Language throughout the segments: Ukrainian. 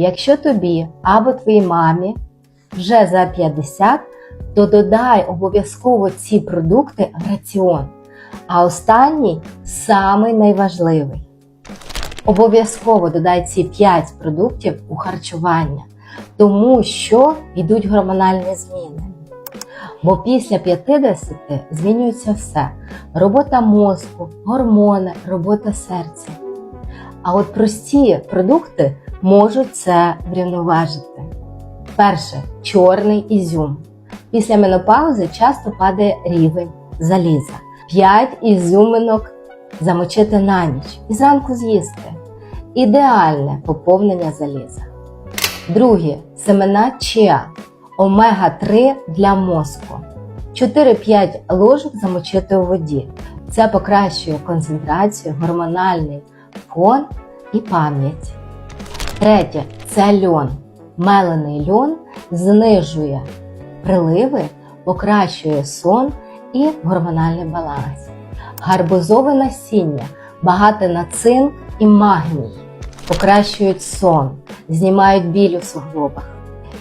Якщо тобі або твоїй мамі вже за 50, то додай обов'язково ці продукти в раціон. А останній самий найважливий. Обов'язково додай ці 5 продуктів у харчування, тому що йдуть гормональні зміни. Бо після 50 змінюється все: робота мозку, гормони, робота серця. А от прості продукти можуть це врівноважити. Перше чорний ізюм. Після менопаузи часто падає рівень заліза. 5 ізюминок замочити на ніч і зранку з'їсти. Ідеальне поповнення заліза. Друге семена чиа. Омега-3 для мозку. 4-5 ложок замочити у воді. Це покращує концентрацію, гормональний фон і пам'ять. Третє це льон. Мелений льон знижує приливи, покращує сон і гормональний баланс. Гарбузове насіння багате на цинк і магній, покращують сон, знімають біль у суглобах.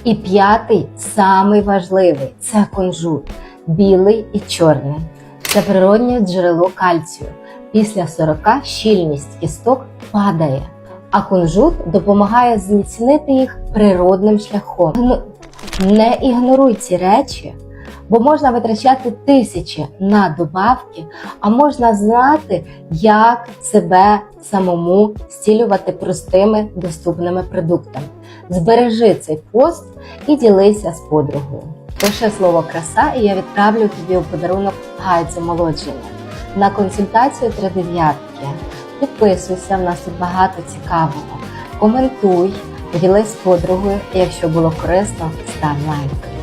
І п'ятий, самий важливий це кунжут, білий і чорний. Це природнє джерело кальцію. Після 40 щільність кісток падає, а кунжут допомагає зміцнити їх природним шляхом. Не ігноруй ці речі, бо можна витрачати тисячі на добавки, а можна знати, як себе самому зцілювати простими доступними продуктами. Збережи цей пост і ділися з подругою. Пиши слово краса, і я відправлю тобі у подарунок гайд з на консультацію три дев'ятки. Підписуйся, в нас тут багато цікавого. Коментуй, поділись з подругою, і якщо було корисно, став лайк.